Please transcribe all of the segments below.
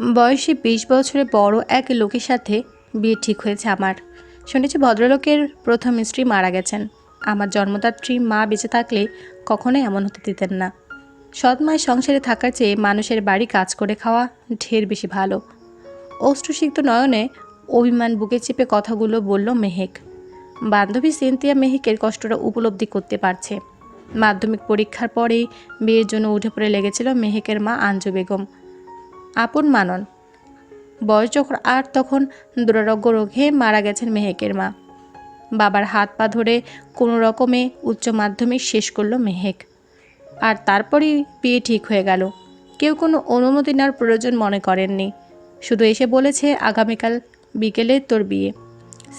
বয়সে বিশ বছরের বড় এক লোকের সাথে বিয়ে ঠিক হয়েছে আমার। শুনেছি ভদ্রলোকের প্রথম স্ত্রী মারা গেছেন। আমার জন্মদাত্রী মা বেঁচে থাকলে কখনোই এমন হতে দিতেন না। সৎ মায়ের সংসারে থাকার চেয়ে মানুষের বাড়ি কাজ করে খাওয়া ঢের বেশি ভালো। অষ্টসিক্ত নয়নে অভিমান বুকে চেপে কথাগুলো বলল মেহেক। বান্ধবী সিনথিয়া মেহেকের কষ্টটা উপলব্ধি করতে পারছে। মাধ্যমিক পরীক্ষার পরেই বিয়ের জন্য উঠে পড়ে লেগেছিল মেহেকের মা আঞ্জু বেগম। আপন মানন। বয়স যখন আর তখন দুরারোগ্য রোগে মারা গেছেন মেহেকের মা। বাবার হাত পা ধরে কোনো রকমে উচ্চ মাধ্যমিক শেষ করল মেহেক। আর তারপরেই বিয়ে ঠিক হয়ে গেল। কেউ কোনো অনুমতি নেওয়ার প্রয়োজন মনে করেননি। শুধু এসে বলেছে, আগামীকাল বিকেলে তোর বিয়ে।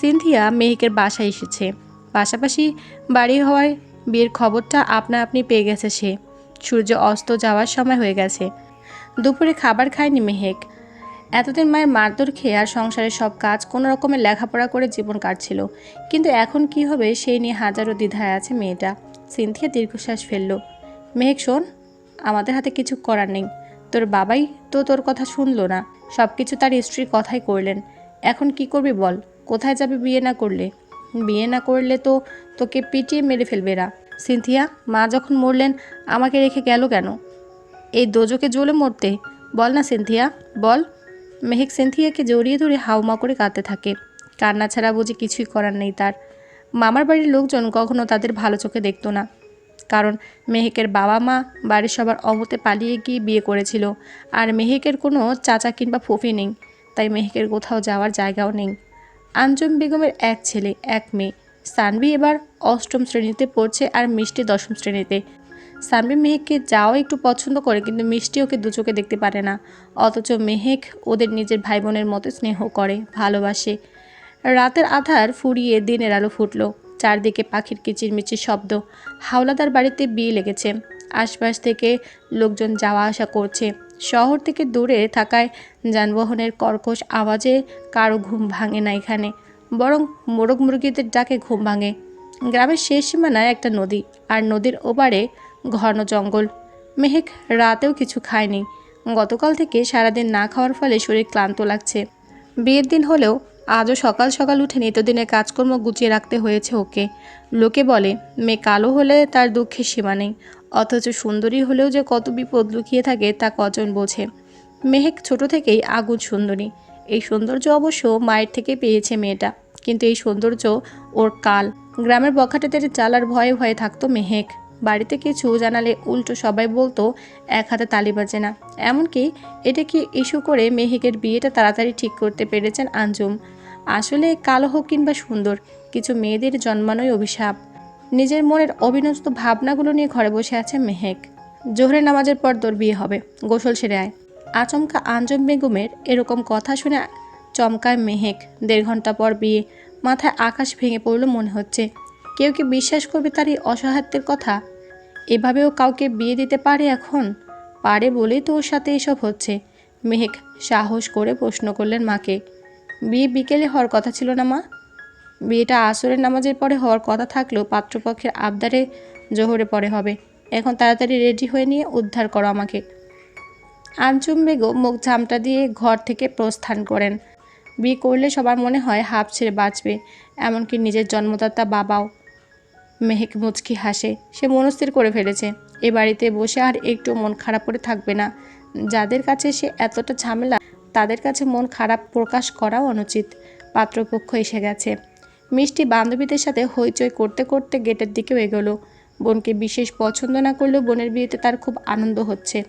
সিনথিয়া মেহেকের বাসায় এসেছে। পাশাপাশি বাড়ি হওয়ায় বিয়ের খবরটা আপনা আপনি পেয়ে গেছে সে। সূর্য অস্ত যাওয়ার সময় হয়ে গেছে। দুপুরে খাবার খায়নি মেহেক। এতদিন মায়ের মারধর খেয়ে আর সংসারের সব কাজ কোনো রকমের লেখাপড়া করে জীবন কাটছিল। কিন্তু এখন কি হবে সেই নিয়ে হাজারো দ্বিধায় আছে মেয়েটা। সিনথিয়া দীর্ঘশ্বাস ফেলল। মেহেক, শোন, আমাদের হাতে কিছু করার নেই। তোর বাবাই তো তোর কথা শুনলো না। সব কিছু তার স্ত্রীর কথাই করলেন। এখন কি করবি বল? কোথায় যাবে বিয়ে না করলে? বিয়ে না করলে তো তোকে পিটিয়ে মেরে ফেলবে এরা সিনথিয়া, মা যখন মরলেন, আমাকে রেখে গেল কেন? এই দোজোকে জ্বলে মরতে। বল না, সিনথিয়া, বল। মেহেক সিনথিয়াকে জড়িয়ে ধরে হাউমা করে কাঁদতে থাকে। কান্না ছাড়া বুঝি কিছুই করার নেই তার। মামার বাড়ির লোকজন কখনো তাদের ভালো চোখে দেখতো না। কারণ মেহেকের বাবা মা বাড়ির সবার অমতে পালিয়ে গিয়ে বিয়ে করেছিল। আর মেহেকের কোনো চাচা কিংবা ফুফি নেই। তাই মেহেকের কোথাও যাওয়ার জায়গাও নেই। আঞ্জুম বেগমের এক ছেলে, এক মেয়ে। সানভি এবার অষ্টম শ্রেণীতে পড়ছে আর মিষ্টি দশম শ্রেণীতে। সানভি মেহেককে যাও একটু পছন্দ করে, কিন্তু মিষ্টি ওকে দু চোখে দেখতে পারে না। অথচ মেহেক ওদের নিজের ভাই বোনের মতো স্নেহ করে, ভালোবাসে। রাতের আধার ফুরিয়ে দিনের আলো ফুটলো। চারদিকে পাখির কিচিরমিচির শব্দ। হাওলাদার বাড়িতে বিয়ে লেগেছে। আশপাশ থেকে লোকজন যাওয়া আসা করছে। শহর থেকে দূরে থাকায় যানবাহনের কর্কশ আওয়াজে কারও ঘুম ভাঙে না এখানে, বরং মোরগ মুরগিদের ডাকে ঘুম ভাঙে। গ্রামের শেষ সীমানায় একটা নদী, আর নদীর ওপারে ঘন জঙ্গল। মেহেক রাতেও কিছু খায়নি। গতকাল থেকে সারাদিন না খাওয়ার ফলে শরীর ক্লান্ত লাগছে। বিয়ের দিন হলেও আজও সকাল সকাল উঠে নিত্যদিনের কাজকর্ম গুছিয়ে রাখতে হয়েছে ওকে। লোকে বলে, মেয়ে কালো হলে তার দুঃখের সীমা নেই। অথচ সুন্দরী হলেও যে কত বিপদ লুকিয়ে থাকে তা কজন বোঝে? মেহেক ছোট থেকেই আগুন সুন্দরী। এই সৌন্দর্য অবশ্য মায়ের থেকে পেয়েছে মেয়েটা। কিন্তু এই সৌন্দর্য ওর কাল। গ্রামের বখাটেদের চালার ভয়ে ভয়ে থাকতো মেহেক। বাড়িতে কিছু জানালে উল্টো সবাই বলতো, এক হাতে তালি বাজে না। এমনকি এটা কি ইস্যু করে মেহেকের বিয়েটা তাড়াতাড়ি ঠিক করতে পেরেছেন আঞ্জুম। আসলে কালো হোক কিংবা সুন্দর, কিছু মেয়েদের জন্মানোই অভিশাপ। নিজের মনের অবিনস্ত ভাবনাগুলো নিয়ে ঘরে বসে আছে মেহেক। জোহরের নামাজের পর তোর বিয়ে হবে, গোসল সেরে আয়। আচমকা আঞ্জম বেগমের এরকম কথা শুনে চমকায় মেহেক। দেড় ঘণ্টা পর বিয়ে, মাথায় আকাশ ভেঙে পড়ল মনে হচ্ছে। কেউ কি বিশ্বাস করবে তার এই অসহায়ত্বের কথা? এভাবেও কাউকে বিয়ে দিতে পারে এখন? পারে বলেই তো ওর সাথে এসব হচ্ছে। মেহেক সাহস করে প্রশ্ন করলেন মাকে। বিয়ে বিকেলে হওয়ার কথা ছিল না মা? বিয়েটা আসরের নামাজের পরে হওয়ার কথা থাকলেও পাত্রপক্ষের আবদারে জোহরে পরে হবে। এখন তাড়াতাড়ি রেডি হয়ে নিয়ে উদ্ধার করো আমাকে। আঞ্চুম বেগম মুখ ঝামটা দিয়ে ঘর থেকে প্রস্থান করেন। বিয়ে করলে সবার মনে হয় হাফ ছেড়ে বাঁচবে, এমনকি নিজের জন্মদাতা বাবাও। মেহেক মুচকি হাসে। সে মনস্থির করে ফেলেছে। এ বাড়িতে বসে আর একটু মন খারাপ করে থাকবে না। যাদের কাছে সে এতটা ঝামেলা, তাদের কাছে মন খারাপ প্রকাশ করাও অনুচিত। পাত্রপক্ষ এসে গেছে। মিষ্টি বান্ধবীদের সাথে হইচই করতে করতে গেটের দিকেও এগোলো। বোনকে বিশেষ পছন্দ না করলেও বোনের বিয়েতে তার খুব আনন্দ হচ্ছে।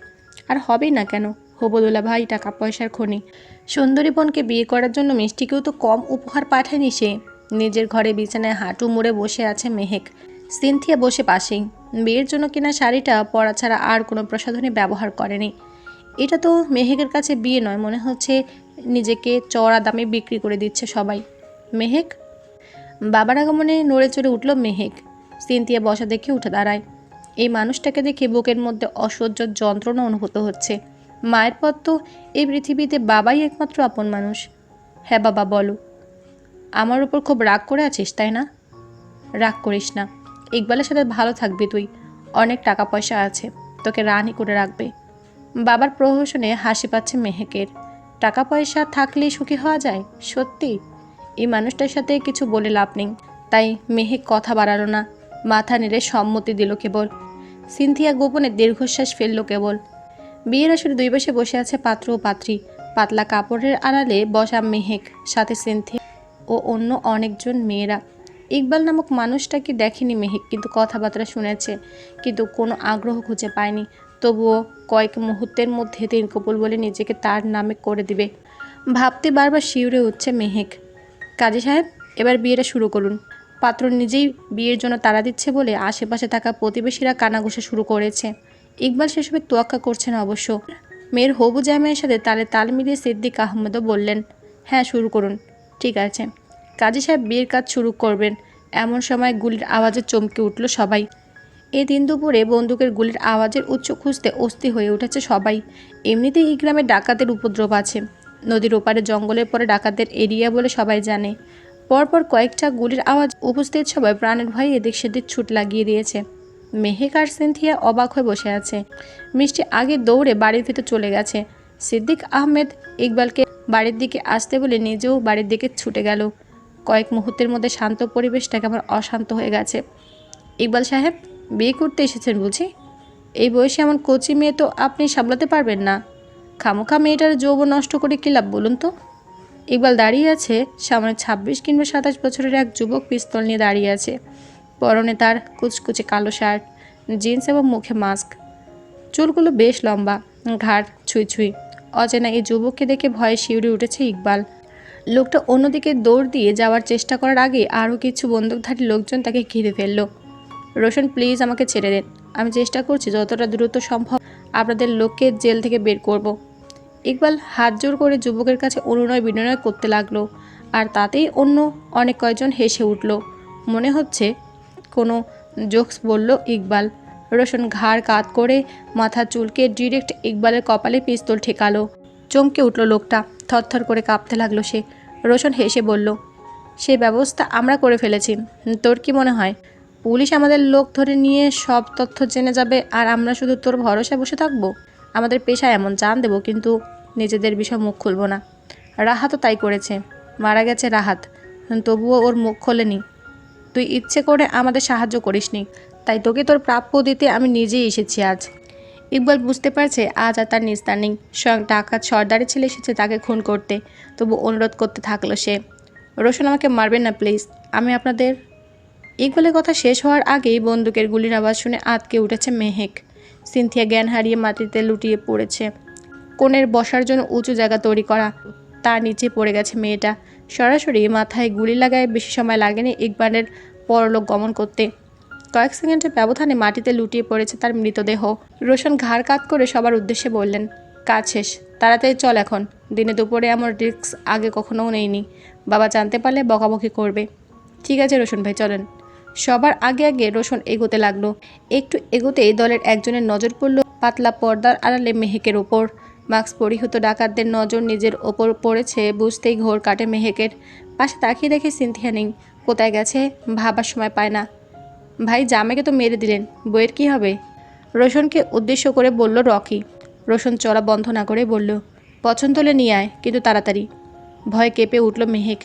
আর হবেই না কেন? হবদুল্লা ভাই টাকা পয়সার খনি। সুন্দরী বোনকে বিয়ে করার জন্য মিষ্টিকেও তো কম উপহার পাঠায়নি সে। নিজের ঘরে বিছানায় হাঁটু মুড়ে বসে আছে মেহেক। সিনথিয়া বসে পাশেই। বিয়ের জন্য কেনা শাড়িটা পরা ছাড়া আর কোনো প্রসাধনী ব্যবহার করেনি। এটা তো মেহেকের কাছে বিয়ে নয়, মনে হচ্ছে নিজেকে চড়া দামে বিক্রি করে দিচ্ছে সবাই। মেহেক? বাবার আগমনে নড়ে চড়ে উঠল মেহেক। সিনথিয়া বসা দেখে উঠে দাঁড়ায়। এই মানুষটাকে দেখে বুকের মধ্যে অসহ্য যন্ত্রণা অনুভূত হচ্ছে। মায়ের পর তো এই পৃথিবীতে বাবাই একমাত্র আপন মানুষ। হ্যাঁ বাবা, বলো। আমার উপর খুব রাগ করে আছিস, তাই না? রাগ করিস না। ইকবালের সাথে ভালো থাকবি তুই। অনেক টাকা পয়সা আছে। তোকে রানি করে রাখবে। বাবার প্রহসনে হাসি পাচ্ছে মেহেকের। টাকা পয়সা থাকলেই সুখী হওয়া যায়? সত্যি? এই মানুষটার সাথে কিছু বলে লাভ নেই। তাই মেহেক কথা বাড়ালো না। মাথা নেড়ে সম্মতি দিল কেবল। সিনথিয়া গোপনে দীর্ঘশ্বাস ফেলল কেবল। বিয়ের আসরে দুই পাশে বসে আছে পাত্র ও পাত্রী। পাতলা কাপড়ের আড়ালে বসা মেহেক, সাথে সিনথিয়া ও অন্য অনেকজন মেয়েরা। ইকবাল নামক মানুষটাকে দেখেনি মেহেক? কিন্তু কথাবার্তা শুনেছে, কিন্তু কোনো আগ্রহ খুঁজে পায়নি। তবুও কয়েক মুহূর্তের মধ্যে তিন কপুল বলে নিজেকে তার নামে করে দিবে। ভাবতে বারবার শিউরে উঠছে মেহেক। কাজী সাহেব, এবার বিয়েটা শুরু করুন। পাত্র নিজেই বিয়ের জন্য তাড়া দিচ্ছে বলে আশেপাশে থাকা প্রতিবেশীরা কানাঘুষা শুরু করেছে। ইকবাল সেসবে তোয়াক্কা করছে না অবশ্য। মেয়ের হবু জামাইয়ের সাথে তালে তাল মিলিয়ে সিদ্দিক আহমেদও বললেন হ্যাঁ শুরু করুন। ঠিক আছে। কাজী সাহেব বিয়ের কাজ শুরু করবেন। এমন সময় গুলির আওয়াজে চমকে উঠল সবাই। এই দিন দুপুরে বন্দুকের গুলির আওয়াজের উচ্চ খুঁজতে অস্থি হয়ে উঠেছে সবাই। এমনিতেই এই গ্রামে ডাকাতের উপদ্রব আছে। নদীর ওপারে জঙ্গলের পরে ডাকাতের এরিয়া বলে সবাই জানে। পরপর কয়েকটা গুলির আওয়াজ উপস্থিত সবাই প্রাণের ভয়ে এদিক সেদিক ছুট লাগিয়ে দিয়েছে। মেহেক আর সিনথিয়া অবাক হয়ে বসে আছে। মিষ্টি আগে দৌড়ে বাড়ির ভিতর চলে গেছে। সিদ্দিক আহমেদ ইকবালকে বাড়ির দিকে আসতে বলে নিজেও বাড়ির দিকে ছুটে গেল। কয়েক মুহূর্তের মধ্যে শান্ত পরিবেশটা কেমন অশান্ত হয়ে গেছে। ইকবাল সাহেব, বিয়ে করতে এসেছেন বুঝি এই বয়সে এমন কচি মেয়ে তো আপনি সামলাতে পারবেন না। খামোখা মেয়েটার যৌবন নষ্ট করে কী লাভ বলুন তো? ইকবাল দাঁড়িয়ে আছে, সামনে ছাব্বিশ কিংবা সাতাশ বছরের এক যুবক পিস্তল নিয়ে দাঁড়িয়ে আছে। পরনে তার কুচকুচে কালো শার্ট, জিন্স এবং মুখে মাস্ক। চুলগুলো বেশ লম্বা, ঘাড় ছুঁই ছুঁই। অচেনা এই যুবককে দেখে ভয়ে শিউরে উঠেছে ইকবাল। লোকটা অন্যদিকে দৌড় দিয়ে যাওয়ার চেষ্টা করার আগে আরও কিছু বন্দুকধারী লোকজন তাকে ঘিরে ফেলল। রোশন, প্লিজ আমাকে ছেড়ে দেন। আমি চেষ্টা করছি যতটা দ্রুত সম্ভব আপনাদের লোককে জেল থেকে বের করব। ইকবাল হাত জোর করে যুবকের কাছে অনুনয় বিনয় করতে লাগল আর তাতেই অন্য অনেক কয়জন হেসে উঠল। মনে হচ্ছে কোনো জোকস বলল ইকবাল। রোশন ঘাড় কাত করে মাথা চুলকে ডিরেক্ট ইকবালের কপালে পিস্তল ঠেকালো। চমকে উঠল লোকটা। থরথর করে কাঁপতে লাগল সে। রোশন হেসে বলল, সে ব্যবস্থা আমরা করে ফেলেছি। তোর কি মনে হয়? পুলিশ আমাদের লোক ধরে নিয়ে সব তথ্য জেনে যাবে আর আমরা শুধু তোর ভরসায় বসে থাকব? আমাদের পেশায় এমন, জান দেবো, কিন্তু নিজেদের বিষয় মুখ খুলবো না। রাহাতও তাই করেছে। মারা গেছে রাহাত। তবুও ওর মুখ খোলেনি। তুই ইচ্ছে করে আমাদের সাহায্য করিসনি। তাই তোকে তোর প্রাপ্য দিতে আমি নিজেই এসেছি আজ। ইকবাল বুঝতে পারছে আজ আর তার নিস্তার নেই। স্বয়ং ডাকাত সর্দারের ছেলে এসেছে তাকে খুন করতে। তবু অনুরোধ করতে থাকল সে। রোশন, আমাকে মারবেন না, প্লিজ। আমি আপনাদের। ইকবালের কথা শেষ হওয়ার আগেই বন্দুকের গুলির আওয়াজ শুনে আতকে উঠেছে মেহেক। সিনথিয়া জ্ঞান হারিয়ে মাটিতে লুটিয়ে পড়েছে। কোণের বসার জন্য উঁচু জায়গা তৈরি করা। তার নিচে পড়ে গেছে মেয়েটা। সরাসরি মাথায় গুলি লাগায় বেশি সময় লাগেনি ইকবালের পরলোক গমন করতে। কয়েক সেকেন্ডের ব্যবধানে মাটিতে লুটিয়ে পড়েছে তার মৃতদেহ। রোশন ঘাড় কাত করে সবার উদ্দেশ্যে বললেন, কাজ শেষ, তাড়াতাড়ি চল এখন। দিনে দুপুরে এমন রিস্ক আগে কখনোও নেইনি। বাবা জানতে পারলে বকাবকি করবে। ঠিক আছে রোশন ভাই, চলেন। সবার আগে আগে রোশন এগোতে লাগল। একটু এগোতেই দলের একজনের নজর পড়ল পাতলা পর্দার আড়ালে মেহেকের ওপর। মাস্ক পরিহিত ডাকাতদের নজর নিজের ওপর পড়েছে বুঝতেই ঘোর কাটে মেহেকের। পাশে তাকিয়ে দেখে সিনথিয়া নেই, কোথায় গেছে? ভাবার সময় পায় না। ভাই, জামাইকে তো মেরে দিলেন, বইয়ের কি হবে? রোশনকে উদ্দেশ্য করে বলল রকি। রোশন চড়া বন্ধ না করে বলল, পছন্দ হলে নিয়ে আয়, কিন্তু তাড়াতাড়ি। ভয় কেঁপে উঠল মেহেক।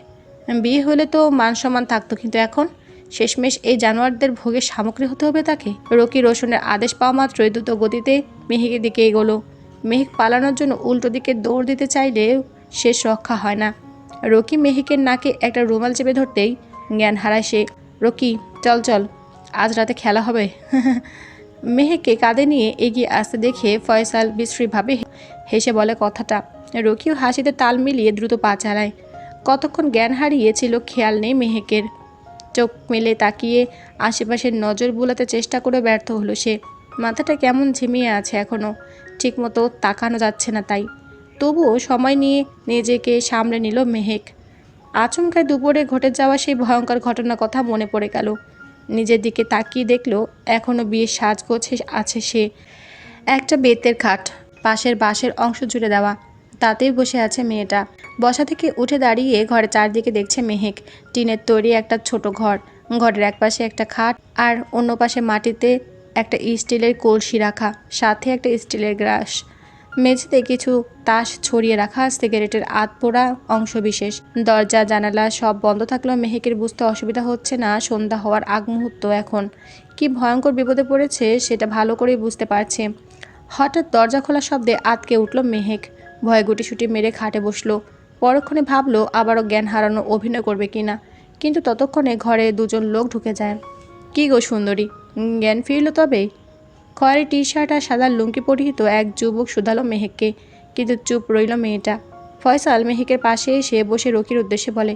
বিয়ে হলে তো মান সম্মান থাকতো, কিন্তু এখন? শেষমেশ এই জানোয়ারদের ভোগের সামগ্রী হতে হবে তাকে? রকি রোশনের আদেশ পাওয়া মাত্রই দ্রুত গতিতে মেহেকের দিকে এগোলো। মেহেক পালানোর জন্য উল্টো দিকে দৌড় দিতে চাইলেও শেষ রক্ষা হয় না। রকি মেহেকের নাকে একটা রুমাল চেপে ধরতেই জ্ঞান হারায় সে। রকি, চল চল। আজ রাতে খেলা হবে। মেহেককে কাঁধে নিয়ে এগিয়ে আসতে দেখে ফয়সাল বিশ্রীভাবে হেসে বলে কথাটা। রকিও হাসিতে তাল মিলিয়ে দ্রুত পা চালায়। কতক্ষণ জ্ঞান হারিয়েছিল খেয়াল নেই মেহেকের। চোখ মেলে তাকিয়ে আশেপাশের নজর বুলাতে চেষ্টা করে ব্যর্থ হলো সে। মাথাটা কেমন ঝিমিয়ে আছে এখনও ঠিকমতো তাকানো যাচ্ছে না তাই। তবুও সময় নিয়ে নিজেকে সামলে নিল মেহেক। আচমকায় দুপুরে ঘটে যাওয়া সেই ভয়ঙ্কর ঘটনার কথা মনে পড়ে গেল। নিজের দিকে তাকিয়ে দেখল এখনও বিয়ের সাজগোছে আছে সে। একটা বেতের খাট, পাশের বাঁশের অংশ জুড়ে দেওয়া। তাতেই বসে আছে মেয়েটা। বসা থেকে উঠে দাঁড়িয়ে ঘরের চারদিকে দেখছে মেহেক। টিনের তৈরি একটা ছোট ঘর। ঘরের এক পাশে একটা খাট আর অন্য পাশে মাটিতে একটা স্টিলের কলসি রাখা। সাথে একটা স্টিলের গ্লাস মেঝেতে কিছু তাস ছড়িয়ে রাখা, সিগারেটের আত পোড়া অংশবিশেষ। দরজা, জানালা সব বন্ধ থাকলেও মেহেকের বুঝতে অসুবিধা হচ্ছে না, সন্ধ্যা হওয়ার আগ মুহূর্ত এখন। কি ভয়ঙ্কর বিপদে পড়েছে সেটা ভালো করেই বুঝতে পারছে। হঠাৎ দরজা খোলা শব্দে আতকে উঠল মেহেক। ভয়ে গুটিসুটি মেরে খাটে বসল। পরক্ষণে ভাবলো, আবারও জ্ঞান হারানো অভিনয় করবে কিনা। কিন্তু ততক্ষণে ঘরে দুজন লোক ঢুকে যায়। কি গো সুন্দরী, জ্ঞান ফিরল তবে? খয়েরি টি শার্ট আর সাদা লুঙ্গি পরিহিত এক যুবক শুধালো মেহেককে। কিন্তু চুপ রইল মেয়েটা। ফয়সাল মেহেকের পাশে এসে বসে রকির উদ্দেশ্যে বলে,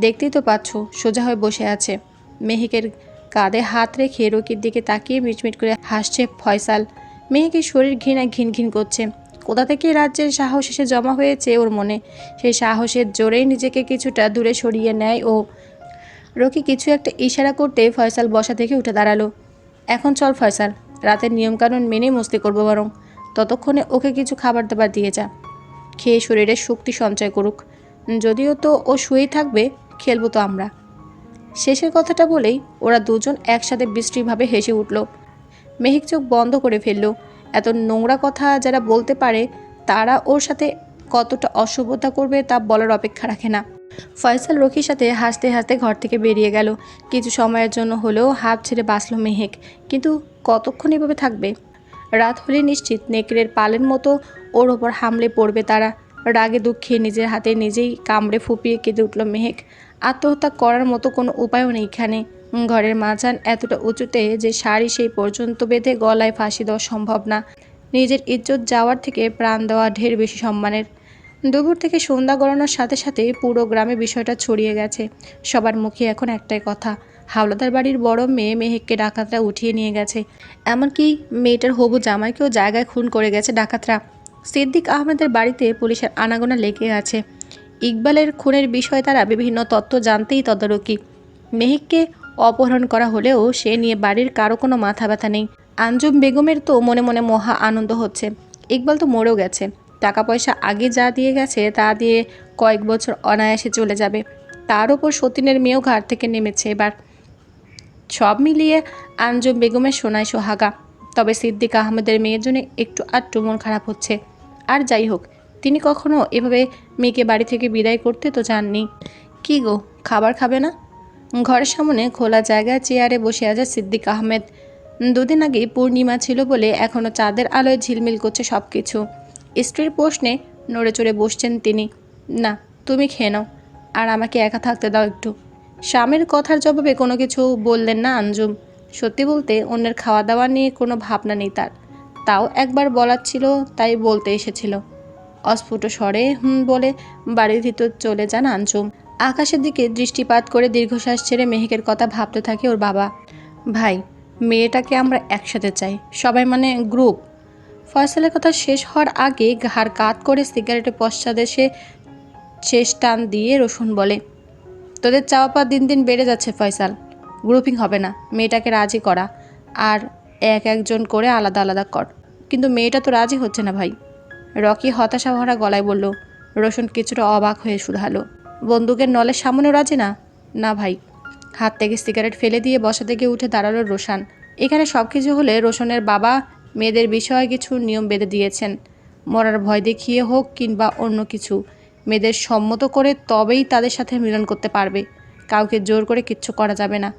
দেখতেই তো পাচ্ছ, সোজা হয়ে বসে আছে। মেহেকের কাঁধে হাত রেখে রকির দিকে তাকিয়ে মিটমিট করে হাসছে ফয়সাল। মেহেকের শরীর ঘৃণায় ঘিন ঘিন করছে। কোথা থেকে রাজ্যের সাহস এসে জমা হয়েছে ওর মনে? সেই সাহসের জোরেই নিজেকে কিছুটা দূরে সরিয়ে নেয় ও। রকি কিছু একটা ইশারা করতে ফয়সাল বসা থেকে উঠে দাঁড়াল। এখন চল ফয়সাল। রাতের নিয়মকানুন মেনেই মস্তি করব বরং ততক্ষণে ওকে কিছু খাবার দাবার দিয়ে যা। খেয়ে শরীরে শক্তি সঞ্চয় করুক। যদিও তো ও শুয়েই থাকবে, খেলব তো আমরা। শেষের কথাটা বলেই ওরা দুজন একসাথে বিশ্রীভাবে হেসে উঠল। মেহিক চোখ বন্ধ করে ফেলল। এত নোংরা কথা যারা বলতে পারে, তারা ওর সাথে কতটা অসভ্যতা করবে তা বলার অপেক্ষা রাখে না। ফয়সাল রকির সাথে হাসতে হাসতে ঘর থেকে বেরিয়ে গেল। কিছু সময়ের জন্য হলেও হাফ ছেড়ে বাঁচল মেহেক। কিন্তু কতক্ষণ এভাবে থাকবে? রাত হলে নিশ্চিত নেকড়ের পালের মতো ওর ওপর হামলে পড়বে তারা। রাগে দুঃখে নিজের হাতে নিজেই কামড়ে ফুপিয়ে কেঁদে উঠল মেহেক। আত্মহত্যা করার মতো কোনো উপায়ও নেই এখানে। ঘরের মাঝান এতটা উঁচুতে যে শাড়ি সেই পর্যন্ত বেঁধে গলায় ফাঁসি দেওয়া সম্ভব না। নিজের ইজ্জত যাওয়ার থেকে প্রাণ দেওয়া ঢের বেশি সম্মানের। দুপুর থেকে সন্ধ্যা গড়ানোর সাথে সাথে পুরো গ্রামে বিষয়টা ছড়িয়ে গেছে। সবার মুখে এখন একটাই কথা, হাওলাদার বাড়ির বড় মেয়ে মেহেককে ডাকাতরা উঠিয়ে নিয়ে গেছে। এমনকি মেয়েটার হবু জামাইকেও জায়গায় খুন করে গেছে ডাকাতরা। সিদ্দিক আহমেদের বাড়িতে পুলিশের আনাগোনা লেগে আছে। ইকবালের খুনের বিষয়ে তারা বিভিন্ন তথ্য জানতেই তদারকি। মেহিককে অপহরণ করা হলেও সে নিয়ে বাড়ির কারও কোনো মাথা ব্যথা নেই। আঞ্জুম বেগমের তো মনে মনে মহা আনন্দ হচ্ছে। ইকবাল তো মরেও গেছে। টাকা পয়সা আগে যা দিয়ে গেছে তা দিয়ে কয়েক বছর অনায়াসে চলে যাবে। তার ওপর সতীনের মেয়েও ঘাট থেকে নেমেছে এবার। সব মিলিয়ে আঞ্জুম বেগমের সোনায় সোহাগা। তবে সিদ্দিক আহমেদের মেয়ের জন্য একটু আটটু মন খারাপ হচ্ছে। আর যাই হোক, তিনি কখনো এভাবে মেয়েকে বাড়ি থেকে বিদায় করতে তো চাননি কি গো, খাবার খাবে না? ঘরের সামনে খোলা জায়গায় চেয়ারে বসে আছে সিদ্দিক আহমেদ। দুদিন আগে পূর্ণিমা ছিল বলে এখনও চাঁদের আলোয় ঝিলমিল করছে সব কিছু স্ত্রীর প্রশ্নে নড়ে চড়ে বসছেন তিনি। না, তুমি খেয়ে নাও। আর আমাকে একা থাকতে দাও একটু। স্বামীর কথার জবাবে কোনো কিছু বললেন না আঞ্জুম। সত্যি বলতে অন্যের খাওয়া দাওয়া নিয়ে কোনো ভাবনা নেই তার। তাও একবার বলার ছিল, তাই বলতে এসেছিল। অস্ফুট স্বরে হুম বলে বাড়ির ভিতর চলে যান আঞ্জুম। আকাশের দিকে দৃষ্টিপাত করে দীর্ঘশ্বাস ছেড়ে মেহেকের কথা ভাবতে থাকে ওর বাবা। ভাই, মেয়েটাকে আমরা একসাথে চাই। সবাই মানে গ্রুপ। ফয়সালের কথা শেষ হওয়ার আগে ঘাড় কাত করে সিগারেটের পশ্চাদেশে শেষ টান দিয়ে রসুন বলে, তোদের চাওয়া পাওয়া দিন দিন বেড়ে যাচ্ছে ফয়সাল। গ্রুপিং হবে না, মেয়েটাকে রাজি করা। আর এক একজন করে আলাদা আলাদা কর। কিন্তু মেয়েটা তো রাজি হচ্ছে না ভাই। রকি হতাশা ভরা গলায় বলল রোশন কিছুটা অবাক হয়ে শুধালো। বন্দুকের নলের সামনেও রাজি না? না ভাই। হাত থেকে সিগারেট ফেলে দিয়ে বসা থেকে উঠে দাঁড়াল রোশান। এখানে সব কিছু হলে রোশনের বাবা মেয়েদের বিষয়ে কিছু নিয়ম বেঁধে দিয়েছেন। মরার ভয় দেখিয়ে হোক কিংবা অন্য কিছু, মেয়েদের সম্মত করে তবেই তাদের সাথে মিলন করতে পারবে। কাউকে জোর করে কিচ্ছু করা যাবে না।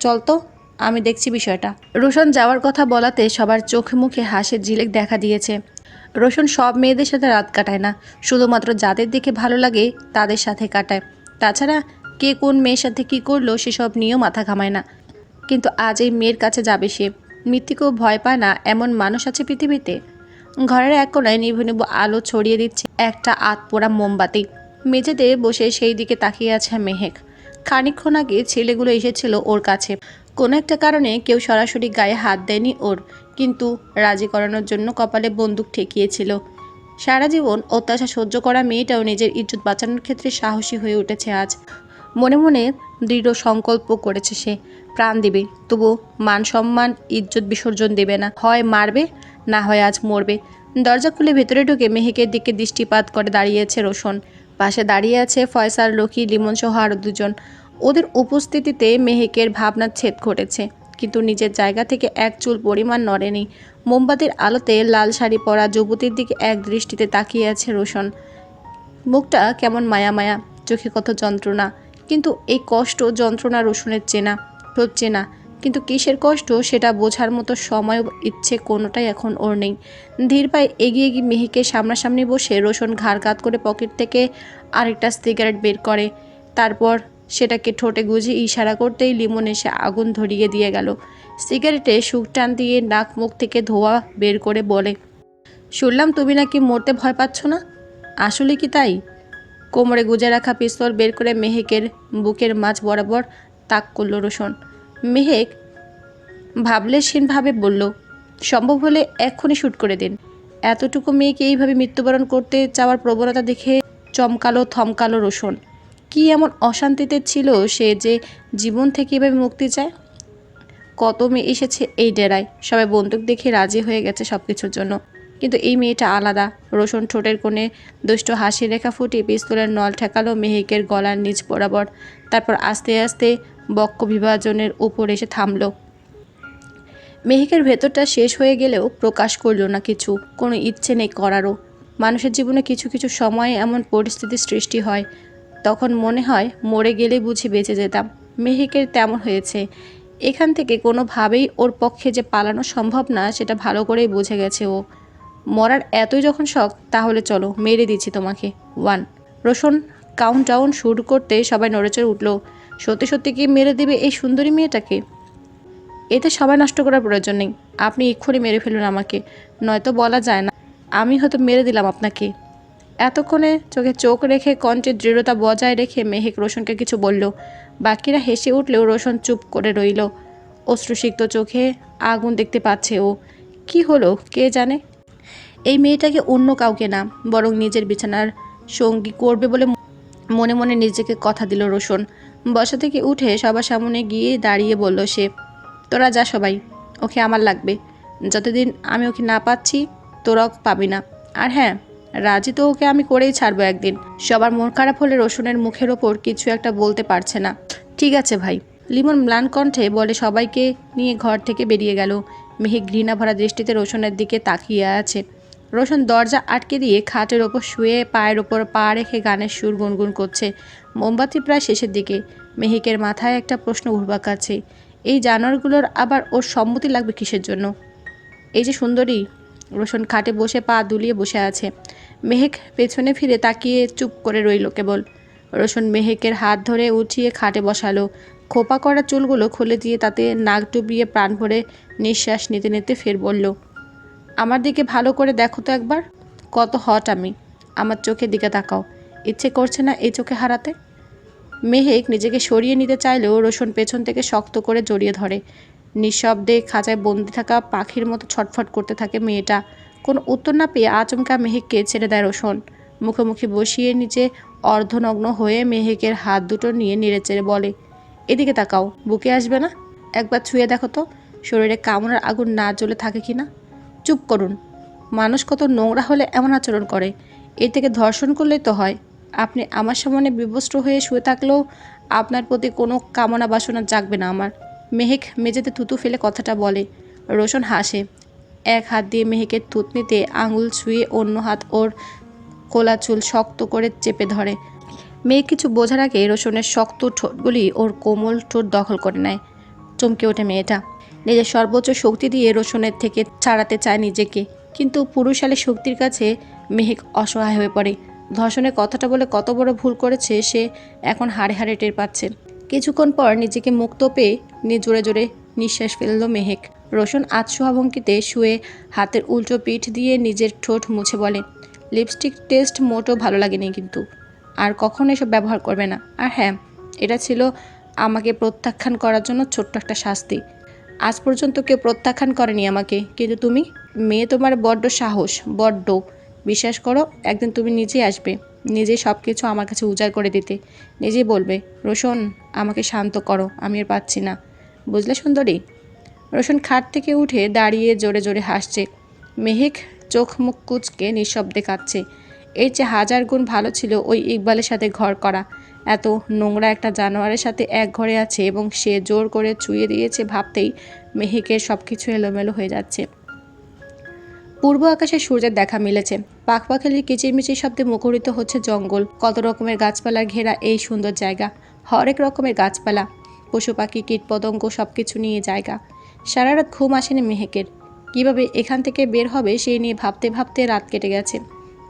চল তো, আমি দেখছি বিষয়টা। রোশন যাওয়ার কথা বলাতে সবার চোখে মুখে হাসির ঝিলেক দেখা দিয়েছে। রোশন সব মেয়েদের সাথে রাত কাটায় না, শুধুমাত্র যাদের দেখে ভালো লাগে তাদের সাথে কাটায়। তাছাড়া কে কোন মেয়ের সাথে কী করল সেসব নিয়েও মাথা ঘামায় না। কিন্তু আজ এই মেয়ের কাছে যাবে সে। মৃত্যুকেও ভয় পায় না এমন মানুষ আছে পৃথিবীতে। ঘরের এক কোনায় নিভু নিভু আলো ছড়িয়ে দিচ্ছে একটা আতপোড়া মোমবাতি। মেঝেতে বসে সেই দিকে তাকিয়ে আছে মেহেক। খানিকক্ষণ আগে ছেলেগুলো এসেছিল ওর কাছে। কোনো একটা কারণে কেউ সরাসরি গায়ে হাত দেয়নি ওর, কিন্তু রাজি করানোর জন্য কপালে বন্দুক ঠেকিয়েছিল। সারা জীবন অত্যাচার সহ্য করা মেয়েটাও নিজের ইজ্জত বাঁচানোর ক্ষেত্রে সাহসী হয়ে উঠেছে আজ। মনে মনে দৃঢ় সংকল্প করেছে সে। প্রাণ দিবে তবু মান সম্মান, ইজ্জত বিসর্জন দেবে না। হয় মারবে, না হয় আজ মরবে। দরজা খুলে ভেতরে ঢুকে মেহেকের দিকে দৃষ্টিপাত করে দাঁড়িয়েছে রোশন। পাশে দাঁড়িয়ে আছে ফয়সার লকি লিমন সহ আরও দুজন। ওদের উপস্থিতিতে মেহেকের ভাবনার ছেদ ঘটেছে, কিন্তু নিজের জায়গা থেকে এক চুল পরিমাণ নড়েনি। মোমবাতির আলোতে লাল শাড়ি পরা যুবতীর দিকে এক দৃষ্টিতে তাকিয়ে আছে রোশন। মুখটা কেমন মায়া মায়া, চোখে কত যন্ত্রণা। কিন্তু এই কষ্ট যন্ত্রণা রসুনের চেনা, হচ্ছে না। কিন্তু কিসের কষ্ট সেটা বোঝার মতো সময় ইচ্ছে কোনোটাই এখন ওর নেই। ধীর পায়ে এগিয়ে গিয়ে মেহিকে সামনাসামনি বসে রোশন ঘাড় কাত করে পকেট থেকে আরেকটা সিগারেট বের করে। তারপর সেটাকে ঠোঁটে গুজে ইশারা করতেই লিমন এসে আগুন ধরিয়ে দিয়ে গেল। সিগারেটে সুখ টান দিয়ে নাক মুখ থেকে ধোয়া বের করে বলে, শুনলাম তুমি নাকি মরতে ভয় পাচ্ছ না? আসলে কি তাই? কোমরে গুজে রাখা পিস্তল বের করে মেহেকের বুকের মাঝ বরাবর তাক করল রোশন। মেহেক ভাবলেশীনভাবে বলল, সম্ভব হলে এক্ষুনি শ্যুট করে দিন। এতটুকু মেয়েকে এইভাবে মৃত্যুবরণ করতে চাওয়ার প্রবণতা দেখে চমকালো, থমকালো রোশন। কি এমন অশান্তিতে ছিল সে যে জীবন থেকে এভাবে মুক্তি চায়? কত মেয়ে এসেছে এই ডেরায়। সবাই বন্দুক দেখে রাজি হয়ে গেছে সব কিছুর জন্য। কিন্তু এই মেয়েটা আলাদা। রোশন ঠোঁটের কোণে দুষ্ট হাসি রেখা ফুটিয়ে পিস্তলের নল ঠেকালো মেহিকের গলার নিচ বরাবর। তারপর আস্তে আস্তে বক্ষ বিভাজনের উপর এসে থামল। মেহিকের ভেতরটা শেষ হয়ে গেলেও প্রকাশ করল না কিছু। কোনো ইচ্ছে নেই করারও। মানুষের জীবনে কিছু কিছু সময়ে এমন পরিস্থিতির সৃষ্টি হয়। তখন মনে হয়, মরে গেলে বুঝি বেঁচে যেতাম। মেহিকের তেমন হয়েছে। এখান থেকে কোনোভাবেই ওর পক্ষে যে পালানো সম্ভব না, সেটা ভালো করেই বুঝে গেছে ও। মরার এতই যখন শখ, তাহলে চলো, মেরে দিচ্ছি তোমাকে। ওয়ান। রোশন কাউন্ট ডাউন শুরু করতে সবাই নড়েচড়ে উঠল। সত্যি সত্যি কি মেরে দেবে এই সুন্দরী মেয়েটাকে? এতে সবাই নষ্ট করার প্রয়োজন নেই। আপনি এক্ষুনি মেরে ফেলুন আমাকে। নয়তো বলা যায় না, আমি হয়তো মেরে দিলাম আপনাকে। এতক্ষণে চোখে চোখ রেখে কণ্ঠের দৃঢ়তা বজায় রেখে মেহেক রোশনকে কিছু বলল। বাকিরা হেসে উঠলেও রোশন চুপ করে রইল। অশ্রুসিক্ত চোখে আগুন দেখতে পাচ্ছে ও। কি হলো, কে জানে? এই মেয়েটাকে অন্য কাউকে না, বরং নিজের বিছানার সঙ্গী করবে বলে মনে মনে নিজেকে কথা দিল রোশন। বসা থেকে উঠে সবার সামনে গিয়ে দাঁড়িয়ে বলল, সে, তোরা যা সবাই, ওকে আমার লাগবে। যতদিন আমি ওকে না পাচ্ছি, তোরাও পাবি না। আর হ্যাঁ রাজি তো ওকে আমি করেই ছাড়বো একদিন। সবার মন খারাপ হলে রসুনের মুখের ওপর কিছু একটা বলতে পারছে না। ঠিক আছে ভাই। লিমন ম্লান কণ্ঠে বলে, সবাইকে নিয়ে ঘর থেকে বেরিয়ে গেল। মেহে ঘৃণা ভরা দৃষ্টিতে রোশনের দিকে তাকিয়ে আছে। রোশন দরজা আটকে দিয়ে খাটের ওপর শুয়ে পায়ের ওপর পা রেখে গানের সুর গুনগুন করছে। মোমবাতি প্রায় শেষের দিকে। মেহিকের মাথায় একটা প্রশ্ন ঘুরবাক আছে। এই জানোয়ারগুলোর আবার ওর সম্মতি লাগবে কিসের জন্য? এই যে সুন্দরী, রোশন খাটে বসে পা দুলিয়ে বসে আছে। মেহেক পেছনে ফিরে তাকিয়ে চুপ করে রইল কেবল। রোশন মেহেকের হাত ধরে উঠিয়ে খাটে বসালো। খোপা করা চুলগুলো খুলে দিয়ে তাতে নাক ডুবিয়ে প্রাণ ভরে নিঃশ্বাস নিতে নিতে ফের বলল আমার দিকে ভালো করে দেখো তো একবার। কত হট আমি। আমার চোখের দিকে তাকাও। ইচ্ছে করছে না এই চোখে হারাতে? মেহেক নিজেকে সরিয়ে নিতে চাইলেও রোশন পেছন থেকে শক্ত করে জড়িয়ে ধরে। নিঃশব্দে খাঁচায় বন্দি থাকা পাখির মতো ছটফট করতে থাকে মেয়েটা। কোনো উত্তর না পেয়ে আচমকা মেহেককে ছেড়ে দেয় রোশন। মুখোমুখি বসিয়ে নিচে অর্ধনগ্ন হয়ে মেহেকের হাত দুটো নিয়ে নেড়েচেড়ে বলে, এদিকে তাকাও, বুকে আসবে না? একবার ছুঁয়ে দেখো তো। শরীরে কামড়ার আগুন না জ্বলে থাকে কি না চুপ করুন। মানুষ কত নোংরা হলে এমন আচরণ করে। এর থেকে ধর্ষণ করলেই তো হয়। আপনি আমার সামনে বিবস্ত্র হয়ে শুয়ে থাকলেও আপনার প্রতি কোনো কামনা বাসনা জাগবে না আমার। মেহেক মেঝেতে থুতু ফেলে কথাটা বলে। রোশন হাসে। এক হাত দিয়ে মেহেকের থুতনিতে আঙুল ছুঁয়ে অন্য হাত ওর কোলা চুল শক্ত করে চেপে ধরে। মেয়ে কিছু বোঝার আগে রোশনের শক্ত ঠোঁটগুলি ওর কোমল ঠোঁট দখল করে নেয়। চমকে ওঠে মেয়েটা। নিজের সর্বোচ্চ শক্তি দিয়ে রোশনের থেকে ছাড়াতে চায় নিজেকে। কিন্তু পুরুষালী শক্তির কাছে মেহেক অসহায় হয়ে পড়ে। ধর্ষণের কথাটা বলে কত বড় ভুল করেছে সে এখন হাড়ে হাড়ে টের পাচ্ছে। কিছুক্ষণ পর নিজেকে মুক্ত পেয়ে নিয়ে জোরে জোরে নিঃশ্বাস ফেলল মেহেক। রোশন আতসোহা ভঙ্গিতে শুয়ে হাতের উল্টো পিঠ দিয়ে নিজের ঠোঁট মুছে বলে, লিপস্টিক টেস্ট মোটেও ভালো লাগেনি কিন্তু। আর কখনো এসব ব্যবহার করবে না। আর হ্যাঁ এটা ছিল আমাকে প্রত্যাখ্যান করার জন্য ছোট্ট একটা শাস্তি। আজ পর্যন্ত কেউ প্রত্যাখ্যান করেনি আমাকে। কিন্তু তুমি, মেয়ে তোমার বড্ড সাহস, বড্ড। বিশ্বাস করো, একদিন তুমি নিজেই আসবে। নিজেই সব কিছু আমার কাছে উজাড় করে দিতে। নিজেই বলবে, রোশন, আমাকে শান্ত করো, আমি আর পাচ্ছি না। বুঝলে সুন্দরী? রোশন খাট থেকে উঠে দাঁড়িয়ে জোরে জোরে হাসছে। মেহেক চোখ মুখ কুচকে নিঃশব্দে কাঁদছে। এর চেয়ে হাজার গুণ ভালো ছিল ওই ইকবালের সাথে ঘর করা। এত নোংরা একটা জানোয়ারের সাথে এক ঘরে আছে এবং সে জোর করে চুইয়ে দিয়েছে ভাবতেই মেহেকের সব কিছু এলোমেলো হয়ে যাচ্ছে। পূর্ব আকাশে সূর্যের দেখা মিলেছে। পাখপাখালির কিচিরমিচির শব্দে মুখরিত হচ্ছে জঙ্গল। কত রকমের গাছপালার ঘেরা এই সুন্দর জায়গা। হরেক রকমের গাছপালা, পশু পাখি, কীটপতঙ্গ সব কিছু নিয়ে জায়গা। সারা রাত ঘুম আসেনি মেহেকের। কীভাবে এখান থেকে বের হবে সেই নিয়ে ভাবতে ভাবতে রাত কেটে গেছে।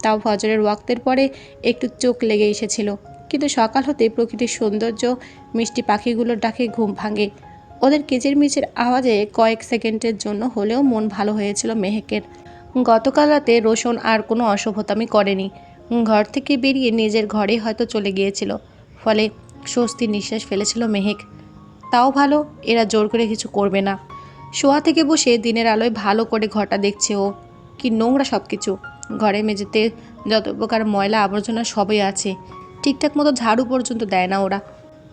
তাও ফজরের ওয়াক্তের পরে একটু চোখ লেগে এসেছিল। কিন্তু সকাল হতে প্রকৃতির সৌন্দর্য, মিষ্টি পাখিগুলোর ডাকে ঘুম ভাঙে। ওদের কিচিরমিচির আওয়াজে কয়েক সেকেন্ডের জন্য হলেও মন ভালো হয়েছিল মেহেকের। গতকাল রাতে রোশন আর কোনো অসভ্যতামি করেনি। ঘর থেকে বেরিয়ে নিজের ঘরে হয়তো চলে গিয়েছিল। ফলে স্বস্তির নিঃশ্বাস ফেলেছিল মেহেক। তাও ভালো, এরা জোর করে কিছু করবে না। শোয়া থেকে বসে দিনের আলোয় ভালো করে ঘরটা দেখছে ও। কি নোংরা সব কিছু ঘরে মেঝেতে যত প্রকার ময়লা আবর্জনা সবই আছে। ঠিকঠাক মতো ঝাড়ু পর্যন্ত দেয় না ওরা।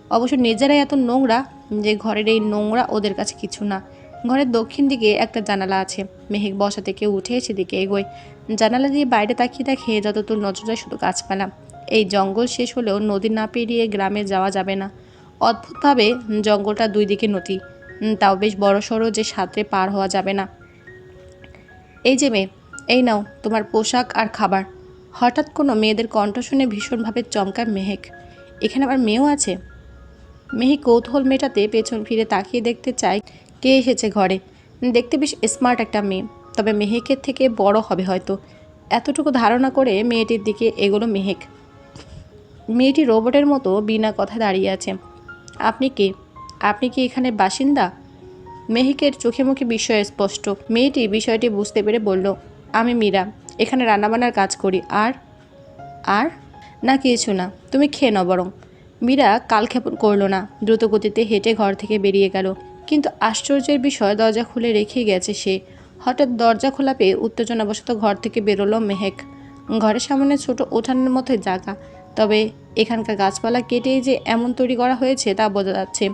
অবশ্য নিজেরাই এত নোংরা যে ঘরের এই নোংরা ওদের কাছে কিছু না। ঘরের দক্ষিণ দিকে একটা জানালা আছে। মেহেক বসা থেকে উঠে সেদিকে এগোয়। জানালা দিয়ে বাইরে তাকিয়ে দেখে যতদূর নজর যায় শুধু গাছপালা। এই জঙ্গল শেষ হলেও নদী না পেরিয়ে গ্রামে যাওয়া যাবে না। অদ্ভুতভাবে জঙ্গলটা দুই দিকে নদী তাও বেশ বড় সড়ো যে সাঁতরে পার হওয়া যাবে না। এই যে মেয়ে, এই নাও তোমার পোশাক আর খাবার। হঠাৎ কোনো মেয়েদের কণ্ঠ শুনে ভীষণভাবে চমকায় মেহেক। এখানে আবার মেয়েও আছে? মেহেক কৌতূহল মেটাতে পেছন ফিরে তাকিয়ে দেখতে চায় কে এসেছে ঘরে। দেখতে বেশ স্মার্ট একটা মেয়ে, তবে মেহেকের থেকে বড় হবে হয়তো। এতটুকু ধারণা করে মেয়েটির দিকে এগোলো মেহেক। মেয়েটি রোবটের মতো বিনা কথা দাঁড়িয়ে আছে। আপনি কে? আপনি কি এখানে বাসিন্দা? মেহিকের চোখে মুখে বিস্ময় স্পষ্ট। মেয়েটি বিষয়টি বুঝতে পেরে বলল, আমি মীরা। এখানে রান্নাবান্নার কাজ করি, আর আর? না, কিছু না। তুমি খেয়ে নাও বরং। মীরা কালক্ষেপণ করল না। দ্রুত গতিতে হেঁটে ঘর থেকে বেরিয়ে গেল। কিন্তু আশ্চর্যের বিষয়, দরজা খুলে রেখে গেছে সে। হঠাৎ দরজা খোলা পেয়ে উত্তেজনাবশত ঘর থেকে বেরোলো মেহেক। ঘরের সামনে ছোট উঠানের মতোই জায়গা তবে এখানকার গাছপালা কেটেই যে এমন তৈরি করা হয়েছে তা বোঝা যাচ্ছে।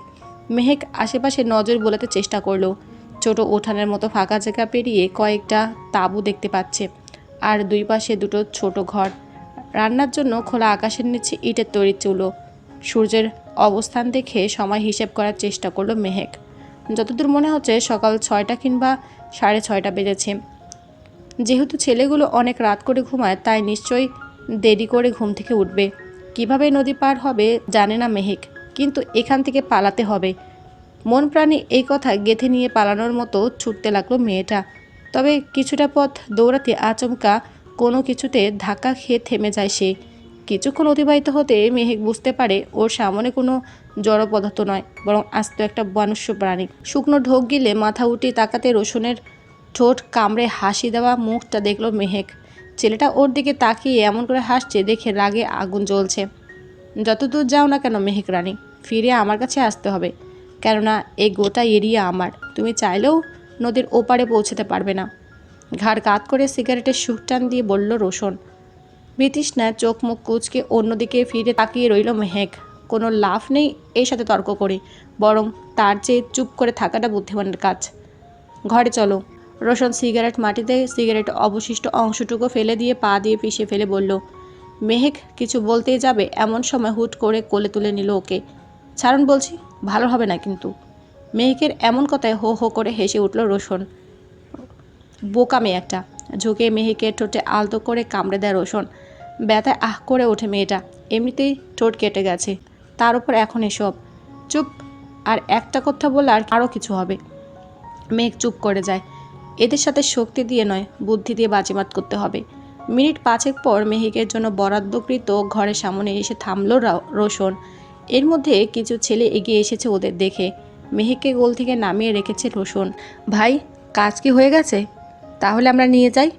মেহেক আশেপাশে নজর বোলাতে চেষ্টা করল। ছোট উঠানের মতো ফাঁকা জায়গা পেরিয়ে কয়েকটা তাঁবু দেখতে পাচ্ছে। আর দুই পাশে দুটো ছোট ঘর। রান্নার জন্য খোলা আকাশের নিচে ইটের তৈরি চুলো। সূর্যের অবস্থান দেখে সময় হিসেব করার চেষ্টা করল মেহেক। যতদূর মনে হচ্ছে সকাল ছয়টা কিংবা সাড়ে ছয়টা বেজেছে। যেহেতু ছেলেগুলো অনেক রাত করে ঘুমায়, তাই নিশ্চয়ই দেরি করে ঘুম থেকে উঠবে। কীভাবে নদী পার হবে জানে না মেহেক, কিন্তু এখান থেকে পালাতে হবে। মন প্রাণী এই কথা গেঁথে নিয়ে পালানোর মতো ছুটতে লাগল মেয়েটা। তবে কিছুটা পথ দৌড়াতে আচমকা কোনো কিছুতে ধাক্কা খেয়ে থেমে যায় সে। কিছুক্ষণ অতিবাহিত হতে মেহেক বুঝতে পারে ওর সামনে কোনো জড় পদার্থ নয়, বরং আস্ত একটা মনুষ্য প্রাণী। শুকনো ঢোক গিলে মাথা উঠে তাকাতে রসুনের ঠোঁট কামড়ে হাসি দেওয়া মুখটা দেখল মেহেক। ছেলেটা ওর দিকে তাকিয়ে এমন করে হাসছে দেখে রাগে আগুন জ্বলছে। যতদূর যাও না কেন মেহেক রানী, ফিরে আমার কাছে আসতে হবে। কেননা এই গোটা এরিয়া আমার। তুমি চাইলেও নদীর ওপারে পৌঁছতে পারবে না। ঘাড় কাত করে সিগারেটের টান দিয়ে বলল রোশন। বিতৃষ্ণা চোখ মুখ কুচকে অন্যদিকে ফিরে তাকিয়ে রইল মেহেক। কোনো লাভ নেই এর সাথে তর্ক করে, বরং তার চেয়ে চুপ করে থাকাটা বুদ্ধিমানের কাজ। ঘরে চলো। রোশন সিগারেট মাটিতে সিগারেট অবশিষ্ট অংশটুকু ফেলে দিয়ে পা দিয়ে পিষে ফেলে বলল, মেহেক, কিছু বলতেই যাবে? এমন সময় হুট করে কোলে তুলে নিল ওকে। ছাড়ুন বলছি, ভালো হবে না কিন্তু। মেহেকের এমন কথায় হো হো করে হেসে উঠল রোশন। বোকা মেয়ে একটা। ঝুঁকে মেহেকের ঠোঁটে আলতো করে কামড়ে দেয় রোশন। ব্যথায় আহ করে ওঠে মেয়েটা। এমনিতেই ঠোঁট কেটে গেছে। তার উপর এখন এসব। চুপ। আর একটা কথা বললে আর আরও কিছু হবে। মেঘ চুপ করে যায়। এদের সাথে শক্তি দিয়ে নয়, বুদ্ধি দিয়ে বাজিমাত করতে হবে। মিনিট পাঁচেক পর মেহিকের জন্য বরাদ্দকৃত ঘরের সামনে এসে থামলো রোশন। এর মধ্যে কিছু ছেলে এগিয়ে এসেছে ওদের দেখে। মেহিককে গোল থেকে নামিয়ে রেখেছে রোশন। ভাই, কাজ কি হয়ে গেছে? তাহলে আমরা নিয়ে যাই।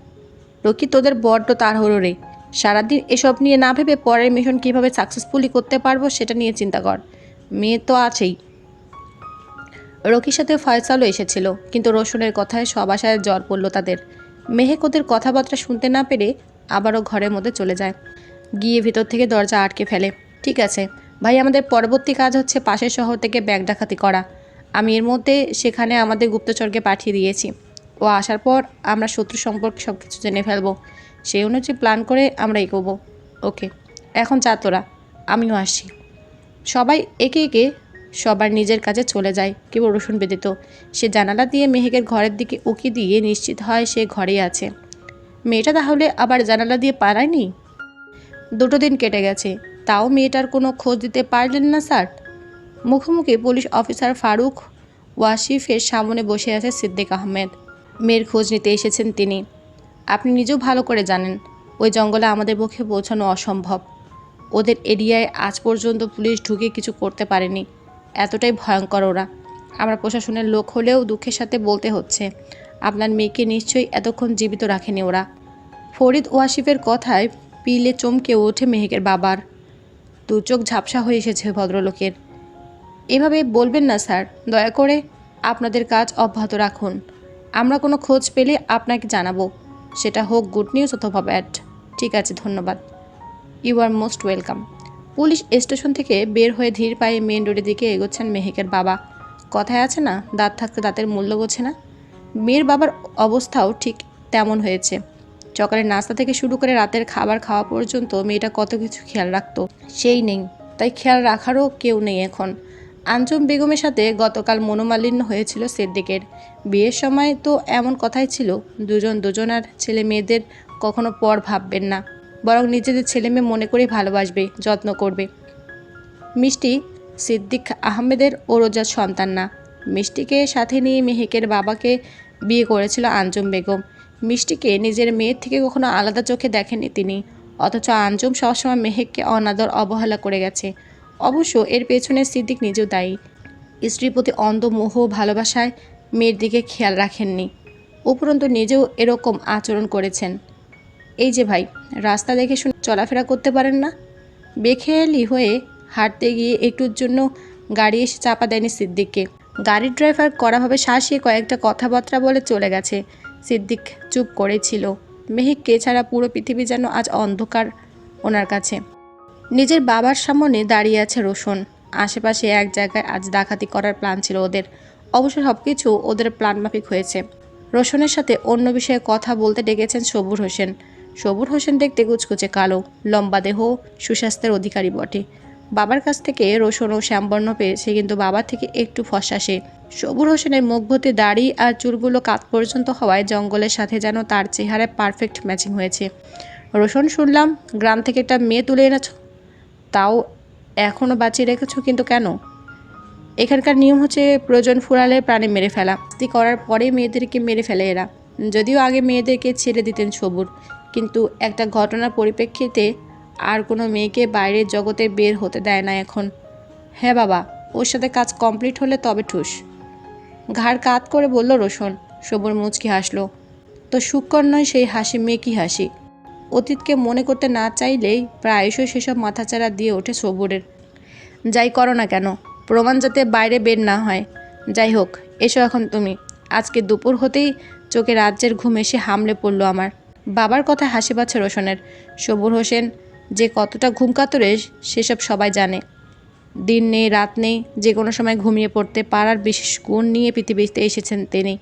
রকি তোদের বড্ড তার তাড়াহুড়ো রে। সারাদিন এসব নিয়ে না ভেবে পরের মিশন কীভাবে সাকসেসফুলি করতে পারব সেটা নিয়ে চিন্তা কর। মেয়ে তো আছেই। রকির সাথে ফয়সালও এসেছিল, কিন্তু রোশনের কথায় সব আশায় জ্বর পড়ল তাদের। মেহেক ওদের কথাবার্তা শুনতে না পেরে আবারও ঘরের মধ্যে চলে যায়। গিয়ে ভিতর থেকে দরজা আটকে ফেলে। ঠিক আছে, ভাই, আমাদের পরবর্তী কাজ হচ্ছে পাশের শহর থেকে ব্যাগ ডাকাতি করা। আমি এর মধ্যে সেখানে আমাদের গুপ্তচরকে পাঠিয়ে দিয়েছি। ও আসার পর আমরা শত্রু সম্পর্কে সব কিছু জেনে ফেলব। সেই অনুযায়ী প্ল্যান করে আমরা এগোবো। ওকে, এখন যা তোরা, আমিও আসি সবাই একে একে সবার নিজের কাজে চলে যায়। কেবল রসুন ব্যতীত সে জানালা দিয়ে মেহেকের ঘরের দিকে উকি দিয়ে নিশ্চিত হয় সে ঘরেই আছে। মেয়েটা তাহলে আবার জানালা দিয়ে পালায়নি? দুটো দিন কেটে গেছে। তাও মেয়েটার কোনো খোঁজ দিতে পারলেন না, স্যার? মুখোমুখি পুলিশ অফিসার ফারুক ওয়াসিফের সামনে বসে আছে সিদ্দিক আহমেদ। মেয়ের খোঁজ নিতে এসেছেন তিনি। আপনি নিজেও ভালো করে জানেন, ওই জঙ্গলে আমাদের পক্ষে পৌঁছানো অসম্ভব। ওদের এরিয়ায় আজ পর্যন্ত পুলিশ ঢুকে কিছু করতে পারেনি। এতটাই ভয়ঙ্কর ওরা। আমরা প্রশাসনের লোক হলেও দুঃখের সাথে বলতে হচ্ছে, আপনার মেয়েকে নিশ্চয়ই এতক্ষণ জীবিত রাখেনি ওরা। ফরিদ ওয়াসিফের কথায় পিলে চমকে ওঠে মেহেকের বাবার। দু চোখ ঝাপসা হয়ে এসেছে ভদ্রলোকের। এভাবে বলবেন না, স্যার। দয়া করে আপনাদের কাজ অব্যাহত রাখুন। আমরা কোনো খোঁজ পেলে আপনাকে জানাব। সেটা হোক গুড নিউজ অথবা ব্যাড। ঠিক আছে, ধন্যবাদ। You are most welcome. Police station থেকে বের হয়ে ধীর পায়ে মেন রোডের দিকে এগোচ্ছেন মেহেকের বাবা। কথায় আছে না, দাঁত থাকতে দাঁতের মূল্য বোঝে না? মেয়ের বাবার অবস্থাও ঠিক তেমন হয়েছে। সকালের নাস্তা থেকে শুরু করে রাতের খাবার খাওয়া পর্যন্ত মেয়েটা কত কিছু খেয়াল রাখতো। সেই নেই। তাই খেয়াল রাখারও কেউ নেই এখন। আঞ্জুম বেগমের সাথে গতকাল মনোমালিন্য হয়েছিল সিদ্দিকের। বিয়ের সময় তো এমন কথাই ছিল, দুজন দুজনার ছেলে মেয়েদের কখনো পর ভাববেন না, বরং নিজেদের ছেলে মেয়ে মনে করেই ভালোবাসবে, যত্ন করবে। মিষ্টি সিদ্দিক আহমেদের ও রোজার সন্তান না। মিষ্টিকে সাথে নিয়ে মেহেকের বাবাকে বিয়ে করেছিল আঞ্জুম বেগম। মিষ্টিকে নিজের মেয়ের থেকে কখনো আলাদা চোখে দেখেনি তিনি, অথচ আঞ্জুম সবসময় মেহেককে অনাদর, অবহেলা করে গেছে। অবশ্য এর পেছনে সিদ্দিক নিজেও দায়ী। স্ত্রীর প্রতি অন্ধ মোহ ভালোবাসায় মেয়ের দিকে খেয়াল রাখেননি। উপরন্তু নিজেও এরকম আচরণ করেছেন। এই যে ভাই, রাস্তা দেখে শুনে চলাফেরা করতে পারেন না? বেখেয়ালি হয়ে হাঁটতে গিয়ে একটুর জন্য গাড়ি এসে চাপা দেয়নি সিদ্দিককে। গাড়ির ড্রাইভার কড়াভাবে শাসিয়ে কয়েকটা কথাবার্তা বলে চলে গেছে। সিদ্দিক চুপ করেছিল মেহিককে ছাড়া পুরো পৃথিবী যেন আজ অন্ধকার ওনার কাছে। নিজের বাবার সামনে দাঁড়িয়ে আছে রোশন। আশেপাশে এক জায়গায় আজ ডাকাতি করার প্ল্যান ছিল ওদের। অবশ্য সব কিছু ওদের প্ল্যান মাফিক হয়েছে। রোশনের সাথে অন্য বিষয়ে কথা বলতে ডেকেছেন সবুর হোসেন। সবুর হোসেন দেখতে কুচকুচে কালো, লম্বা দেহ, সুস্বাস্থ্যের অধিকারী বটে। বাবার কাছ থেকে রোশন ও শ্যামবর্ণ পেয়েছে, কিন্তু বাবার থেকে একটু ফসাসে সবুর হোসেনের মুখ ভর্তি দাড়ি আর চুলগুলো কাত পর্যন্ত হওয়ায় জঙ্গলের সাথে যেন তার চেহারায় পারফেক্ট ম্যাচিং হয়েছে। রোশন শুনলাম, গ্রাম থেকে একটা মেয়ে তুলে এনেছো। তাও এখনও বাঁচিয়ে রেখেছো কিন্তু কেন? এখানকার নিয়ম হচ্ছে প্রয়োজন ফুরালে প্রাণী মেরে ফেলা। স্ত্রী করার পরে মেয়েদেরকে মেরে ফেলে এরা। যদিও আগে মেয়েদেরকে ছেড়ে দিতেন সবুর, কিন্তু একটা ঘটনার পরিপ্রেক্ষিতে আর কোনো মেয়েকে বাইরের জগতে বের হতে দেয় না এখন। হ্যাঁ বাবা, ওর সাথে কাজ কমপ্লিট হলে তবে ঠুস। ঘাড় কাত করে বলল রোশন, সবুর মুচকি হাসলো। তো সুকর নয় সেই হাসি মেয়ে কি হাসি। অতীতকে মনে করতে না চাইলেই প্রায়শই সেসব মাথাচাড়া দিয়ে ওঠে সবুরের। যাই করো না কেন, প্রমাণ যাতে বাইরে বের না হয়। যাই হোক, এসো এখন তুমি। আজকে দুপুর হতেই চোখে রাজ্যের ঘুম এসে হামলে পড়ল আমার। বাবার কথা হাসি পাচ্ছে রোশনের। সবুর হোসেন যে কতটা ঘুম কাতরে, সেসব সবাই জানে। দিন নেই, রাত নেই, যে কোনো সময় ঘুমিয়ে পড়তে পারার বিশেষ গুণ নিয়ে পৃথিবীতে এসেছেন তিনি।